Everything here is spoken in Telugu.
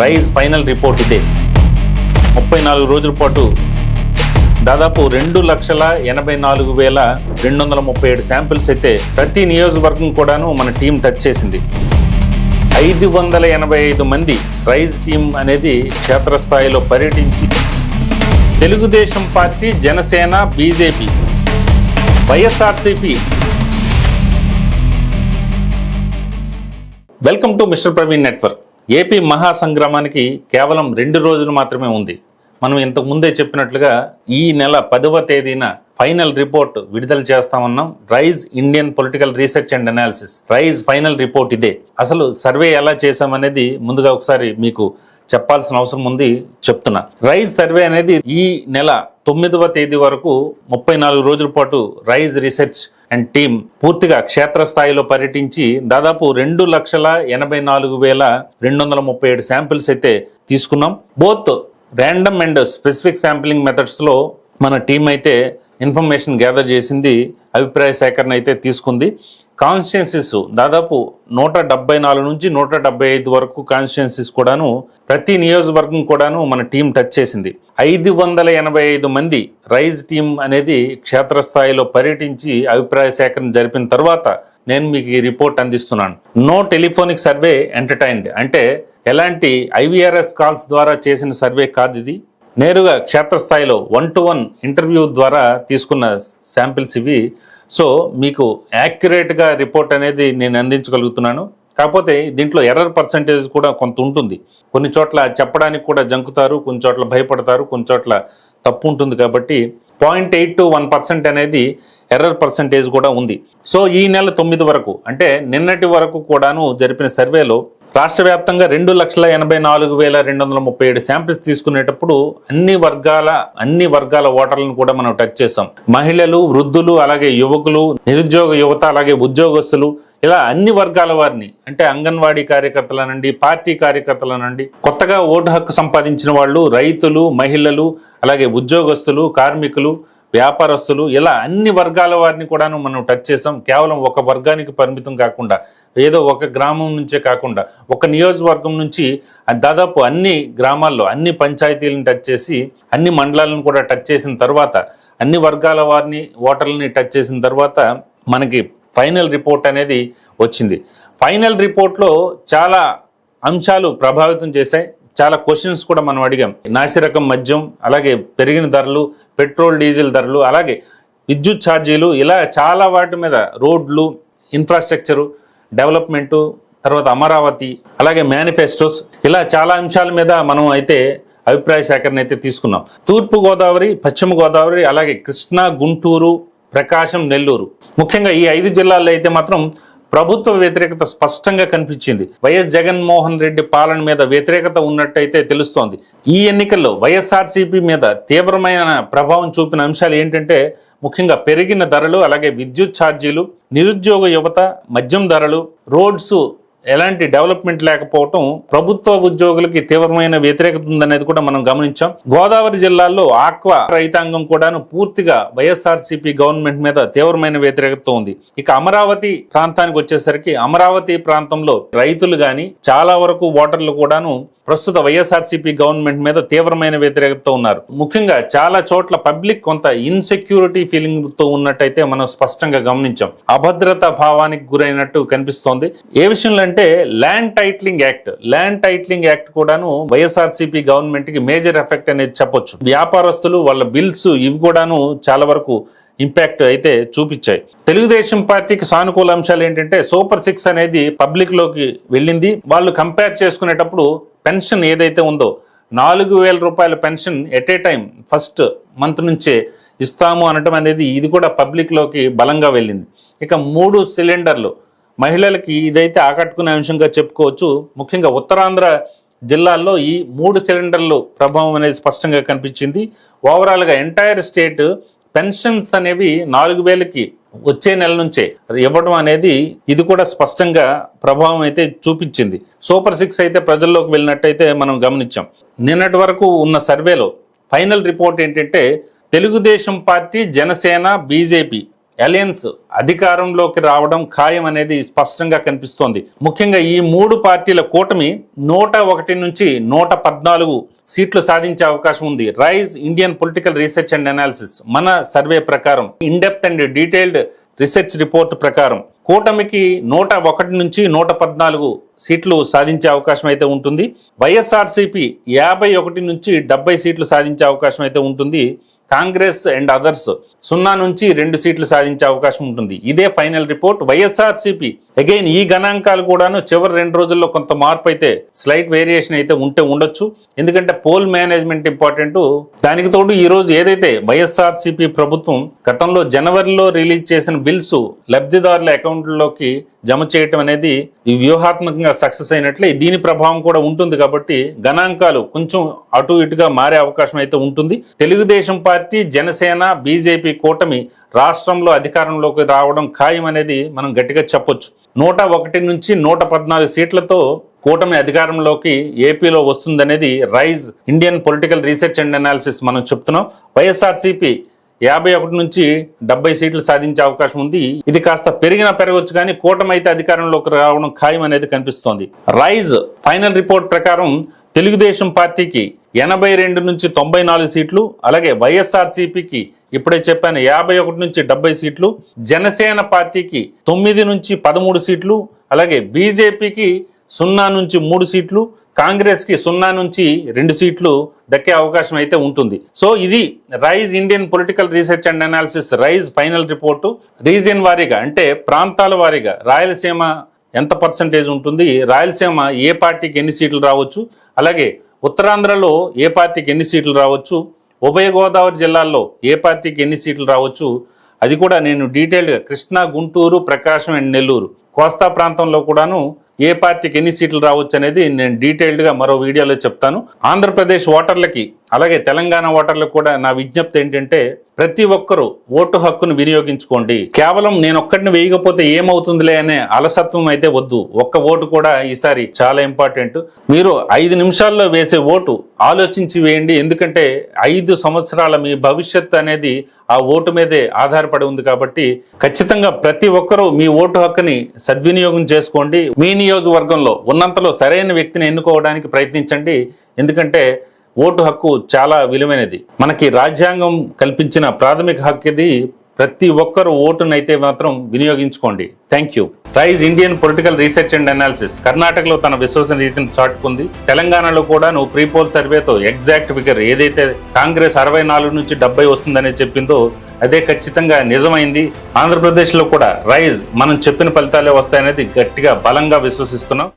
రైజ్ ఫైనల్ రిపోర్ట్ ఇదే. ముప్పై నాలుగు రోజుల పాటు దాదాపు రెండు లక్షల ఎనభై నాలుగు వేల రెండు వందల ముప్పై ఏడు శాంపిల్స్ అయితే ప్రతి నియోజకవర్గం కూడాను మన టీం టచ్ చేసింది. ఐదు వందల ఎనభై ఐదు మంది రైజ్ టీం అనేది క్షేత్రస్థాయిలో పర్యటించి Telugu Desam party Janasena BJP YSRCP. Welcome to mister Praveen network. AP మహాసంగ్రామానికి కేవలం రెండు రోజులు మాత్రమే ఉంది. మనం ఇంతకు ముందే చెప్పినట్లుగా ఈ నెల పదవ తేదీన ఫైనల్ రిపోర్ట్ విడుదల చేస్తామన్నాం. Rise Indian political research and analysis. Rise final report ఇదే. అసలు సర్వే ఎలా చేశామనేది ముందుగా ఒకసారి మీకు చెప్పాల్సిన అవసరం ఉంది చెప్తున్నా. రైజ్ సర్వే అనేది ఈ నెల తొమ్మిదవ తేదీ వరకు ముప్పై నాలుగు రోజుల పాటు రైజ్ రీసెర్చ్ అండ్ టీమ్ పూర్తిగా క్షేత్రస్థాయిలో పర్యటించి దాదాపు రెండు లక్షల ఎనభై నాలుగు వేల రెండు వందల ముప్పై ఏడు శాంపిల్స్ అయితే తీసుకున్నాం. Both random and specific sampling మెథడ్స్లో మన టీం అయితే ఇన్ఫర్మేషన్ గ్యాదర్ చేసింది అభిప్రాయ సేకరణ అయితే తీసుకుంది. కాన్స్టిట్యున్సీస్ దాదాపు నూట డెబ్బై నాలుగు నుంచి నూట డెబ్బై ఐదు వరకు కాన్స్టిట్యున్సీస్ కూడాను ప్రతి నియోజకవర్గం కూడాను మన టీం టచ్ చేసింది. ఐదు వందల ఎనభై ఐదు మంది రైజ్ టీం అనేది క్షేత్రస్థాయిలో పర్యటించి అభిప్రాయ సేకరణ జరిపిన తర్వాత నేను మీకు ఈ రిపోర్ట్ అందిస్తున్నాను. నో టెలిఫోనిక్ సర్వే ఎంటర్టైన్డ్ అంటే ఎలాంటి ఐవీఆర్ఎస్ కాల్స్ ద్వారా చేసిన సర్వే కాదు ఇది. నేరుగా క్షేత్రస్థాయిలో వన్ టు వన్ ఇంటర్వ్యూ ద్వారా తీసుకున్న శాంపిల్స్ ఇవి. సో మీకు యాక్యురేట్గా రిపోర్ట్ అనేది నేను అందించగలుగుతున్నాను. కాకపోతే దీంట్లో ఎర్రర్ పర్సంటేజ్ కూడా కొంత ఉంటుంది. కొన్ని చోట్ల చెప్పడానికి కూడా జంకుతారు కొన్ని చోట్ల భయపడతారు కొన్ని చోట్ల తప్పు ఉంటుంది కాబట్టి point eight two one percent అనేది ఎర్రర్ పర్సంటేజ్ కూడా ఉంది. సో ఈ నెల తొమ్మిది వరకు అంటే నిన్నటి వరకు కూడాను జరిపిన సర్వేలో రాష్ట్ర వ్యాప్తంగా రెండు లక్షల ఎనభై నాలుగు వేల రెండు వందల ముప్పై ఏడు శాంపిల్స్ తీసుకునేటప్పుడు అన్ని వర్గాల అన్ని వర్గాల ఓటర్లను కూడా మనం టచ్ చేసాం మహిళలు వృద్ధులు అలాగే యువకులు నిరుద్యోగ యువత అలాగే ఉద్యోగస్తులు ఇలా అన్ని వర్గాల వారిని అంటే అంగన్వాడీ కార్యకర్తలనండి పార్టీ కార్యకర్తలనండి కొత్తగా ఓటు హక్కు సంపాదించిన వాళ్ళు రైతులు మహిళలు అలాగే ఉద్యోగస్తులు కార్మికులు వ్యాపారస్తులు ఇలా అన్ని వర్గాల వారిని కూడాను మనం టచ్ చేసాం కేవలం ఒక వర్గానికి పరిమితం కాకుండా ఏదో ఒక గ్రామం నుంచే కాకుండా ఒక నియోజకవర్గం నుంచి దాదాపు అన్ని గ్రామాల్లో అన్ని పంచాయతీలను టచ్ చేసి అన్ని మండలాలను కూడా టచ్ చేసిన తర్వాత అన్ని వర్గాల వారిని ఓటర్లని టచ్ చేసిన తర్వాత మనకి ఫైనల్ రిపోర్ట్ అనేది వచ్చింది. ఫైనల్ రిపోర్ట్లో చాలా అంశాలు ప్రభావితం చేశాయి. చాలా క్వశ్చన్స్ కూడా మనం అడిగాం. నాసిరకం మద్యం అలాగే పెరిగిన ధరలు పెట్రోల్ డీజిల్ ధరలు అలాగే విద్యుత్ ఛార్జీలు ఇలా చాలా వాటి మీద రోడ్లు ఇన్ఫ్రాస్ట్రక్చరు డెవలప్మెంటు తర్వాత అమరావతి అలాగే మేనిఫెస్టోస్ ఇలా చాలా అంశాల మీద మనం అయితే అభిప్రాయ సేకరణ అయితే తీసుకున్నాం. తూర్పు గోదావరి పశ్చిమ గోదావరి అలాగే కృష్ణా గుంటూరు ప్రకాశం నెల్లూరు. ముఖ్యంగా ఈ ఐదు జిల్లాల్లో అయితే మాత్రం ప్రభుత్వ వ్యతిరేకత స్పష్టంగా కనిపించింది. వైఎస్ జగన్మోహన్ రెడ్డి పాలన మీద వ్యతిరేకత ఉన్నట్టయితే తెలుస్తోంది. ఈ ఎన్నికల్లో వైఎస్ఆర్సీపీ మీద తీవ్రమైన ప్రభావం చూపిన అంశాలు ఏంటంటే ముఖ్యంగా పెరిగిన ధరలు అలాగే విద్యుత్ ఛార్జీలు నిరుద్యోగ యువత మద్యం ధరలు రోడ్స్ ఎలాంటి డెవలప్మెంట్ లేకపోవటం ప్రభుత్వ ఉద్యోగులకి తీవ్రమైన వ్యతిరేకత ఉందనేది కూడా మనం గమనించాం. గోదావరి జిల్లాల్లో ఆక్వా రైతాంగం కూడాను పూర్తిగా వైఎస్ఆర్సీపీ గవర్నమెంట్ మీద తీవ్రమైన వ్యతిరేకత ఉంది. ఇక అమరావతి ప్రాంతానికి వచ్చేసరికి అమరావతి ప్రాంతంలో రైతులు గాని చాలా వరకు ఓటర్లు కూడాను ప్రస్తుత వైఎస్ఆర్సీపీ గవర్నమెంట్ మీద తీవ్రమైన వ్యతిరేకతతో ఉన్నారు. ముఖ్యంగా చాలా చోట్ల పబ్లిక్ కొంత ఇన్సెక్యూరిటీ ఫీలింగ్తో ఉన్నట్టయితే మనం స్పష్టంగా గమనించాం. అభద్రతా భావానికి గురైనట్టు కనిపిస్తోంది. ఏ విషయంలో అంటే land titling act land titling act కూడాను వైఎస్ఆర్సీపీ గవర్నమెంట్కి మేజర్ ఎఫెక్ట్ అనేది చెప్పొచ్చు. వ్యాపారస్తులు వాళ్ళ బిల్స్ ఇవి కూడాను చాలా వరకు ఇంపాక్ట్ అయితే చూపించాయి. తెలుగుదేశం పార్టీకి సానుకూల అంశాలు ఏంటంటే సూపర్ సిక్స్ అనేది పబ్లిక్లోకి వెళ్ళింది. వాళ్ళు కంపేర్ చేసుకునేటప్పుడు పెన్షన్ ఏదైతే ఉందో నాలుగు వేల రూపాయల pension at a time first month నుంచే ఇస్తాము అనటం అనేది ఇది కూడా పబ్లిక్లోకి బలంగా వెళ్ళింది. ఇక మూడు సిలిండర్లు మహిళలకి ఇదైతే ఆకట్టుకునే అంశంగా చెప్పుకోవచ్చు. ముఖ్యంగా ఉత్తరాంధ్ర జిల్లాల్లో ఈ మూడు సిలిండర్లు ప్రభావం అనేది స్పష్టంగా కనిపించింది. ఓవరాల్గా ఎంటైర్ స్టేట్ పెన్షన్స్ అనేవి నాలుగు వేలకి వచ్చే నెల నుంచే ఇవ్వడం అనేది ఇది కూడా స్పష్టంగా ప్రభావం అయితే చూపించింది. సూపర్ సిక్స్ అయితే ప్రజల్లోకి వెళ్ళినట్టయితే మనం గమనించాం. నిన్నటి వరకు ఉన్న సర్వేలో ఫైనల్ రిపోర్ట్ ఏంటంటే Telugu Desam party Janasena BJP alliance అధికారంలోకి రావడం ఖాయం అనేది స్పష్టంగా కనిపిస్తోంది. ముఖ్యంగా ఈ మూడు పార్టీల కూటమి నూట ఒకటి నుంచి నూట పద్నాలుగు సీట్లు సాధించే అవకాశం ఉంది. Rise Indian political research and analysis మన సర్వే ప్రకారం in depth and detailed research report ప్రకారం కూటమికి నూట ఒకటి నుంచి నూట పద్నాలుగు సీట్లు సాధించే అవకాశం అయితే ఉంటుంది. వైఎస్ఆర్సీపీ యాభై ఒకటి నుంచి డెబ్బై సీట్లు సాధించే అవకాశం అయితే ఉంటుంది. కాంగ్రెస్ అండ్ అదర్స్ సున్నా నుంచి రెండు సీట్లు సాధించే అవకాశం ఉంటుంది. ఇదే ఫైనల్ రిపోర్ట్. వైఎస్ఆర్సీపీ అగైన్ ఈ గణాంకాలు కూడాను చివరి రెండు రోజుల్లో కొంత మార్పు అయితే స్లైట్ వేరియేషన్ అయితే ఉంటే ఉండొచ్చు. ఎందుకంటే పోల్ మేనేజ్మెంట్ ఇంపార్టెంట్. దానికి తోడు ఈ రోజు ఏదైతే వైఎస్ఆర్సీపీ ప్రభుత్వం గతంలో జనవరిలో రిలీజ్ చేసిన బిల్స్ లబ్ధిదారుల అకౌంట్లోకి జమ చేయటం అనేది ఈ వ్యూహాత్మకంగా సక్సెస్ అయినట్లే దీని ప్రభావం కూడా ఉంటుంది కాబట్టి గణాంకాలు కొంచెం అటు ఇటుగా మారే అవకాశం అయితే ఉంటుంది. తెలుగుదేశం పార్టీ జనసేన బీజేపీ కూటమి రాష్ట్రంలో అధికారంలోకి రావడం ఖాయం అనేది మనం గట్టిగా చెప్పొచ్చు. నూట ఒకటి నుంచి నూట పద్నాలుగు సీట్లతో కూటమి అధికారంలోకి ఏపీలో వస్తుందనేది rise Indian political research and analysis మనం చెప్తున్నాం. వైఎస్ఆర్సీపీ యాభై ఒకటి నుంచి డెబ్బై సీట్లు సాధించే అవకాశం ఉంది. ఇది కాస్త పెరిగిన పెరగవచ్చు కానీ కూటమి అయితే అధికారంలోకి రావడం ఖాయం అనేది కనిపిస్తోంది. రైజ్ ఫైనల్ రిపోర్ట్ ప్రకారం తెలుగుదేశం పార్టీకి ఎనభై రెండు నుంచి తొంభై నాలుగు సీట్లు అలాగే వైఎస్ఆర్సీపీకి ఇప్పుడే చెప్పాను యాభై ఒకటి నుంచి డెబ్బై సీట్లు జనసేన పార్టీకి తొమ్మిది నుంచి పదమూడు సీట్లు అలాగే బీజేపీకి సున్నా నుంచి మూడు సీట్లు కాంగ్రెస్కి సున్నా నుంచి రెండు సీట్లు దక్కే అవకాశం అయితే ఉంటుంది. సో ఇది rise Indian political research and analysis rise final report. Region వారీగా అంటే ప్రాంతాల వారీగా రాయలసీమ ఎంత పర్సంటేజ్ ఉంటుంది రాయలసీమ ఏ పార్టీకి ఎన్ని సీట్లు రావచ్చు అలాగే ఉత్తరాంధ్రలో ఏ పార్టీకి ఎన్ని సీట్లు రావచ్చు? ఉభయ గోదావరి జిల్లాల్లో ఏ పార్టీకి ఎన్ని సీట్లు రావచ్చు? అది కూడా నేను డీటెయిల్డ్గా కృష్ణా గుంటూరు ప్రకాశం అండ్ నెల్లూరు. కోస్తా ప్రాంతంలో కూడాను ఏ పార్టీకి ఎన్ని సీట్లు రావచ్చు అనేది నేను డీటెయిల్డ్గా మరో వీడియోలో చెప్తాను. ఆంధ్రప్రదేశ్ ఓటర్లకి అలాగే తెలంగాణ ఓటర్లకు కూడా నా విజ్ఞప్తి ఏంటంటే ప్రతి ఒక్కరూ ఓటు హక్కును వినియోగించుకోండి. కేవలం నేను ఒక్కడిని వేయకపోతే ఏమవుతుందిలే అనే అలసత్వం అయితే వద్దు. ఒక్క ఓటు కూడా ఈసారి చాలా ఇంపార్టెంట్. మీరు ఐదు నిమిషాల్లో వేసే ఓటు ఆలోచించి వేయండి. ఎందుకంటే ఐదు సంవత్సరాల మీ భవిష్యత్తు అనేది ఆ ఓటు మీదే ఆధారపడి ఉంది కాబట్టి ఖచ్చితంగా ప్రతి ఒక్కరూ మీ ఓటు హక్కుని సద్వినియోగం చేసుకోండి. మీ నియోజకవర్గంలో ఉన్నంతలో సరైన వ్యక్తిని ఎన్నుకోవడానికి ప్రయత్నించండి. ఎందుకంటే ఓటు హక్కు చాలా విలువైనది. మనకి రాజ్యాంగం కల్పించిన ప్రాథమిక హక్కు ఇది ప్రతి ఒక్కరు ఓటునైతే మాత్రం వినియోగించుకోండి. Thank you rise Indian political research and analysis కర్ణాటకలో తన విశ్వసనీయతను చాటుకుంది. తెలంగాణలో కూడా నువ్వు ప్రీపోల్ సర్వేతో ఎగ్జాక్ట్ ఫిగర్ ఏదైతే కాంగ్రెస్ అరవై నాలుగు నుంచి డెబ్బై వస్తుందని చెప్పిందో అదే ఖచ్చితంగా నిజమైంది. ఆంధ్రప్రదేశ్లో కూడా రైజ్ మనం చెప్పిన ఫలితాలే వస్తాయనేది గట్టిగా బలంగా విశ్వసిస్తున్నాం.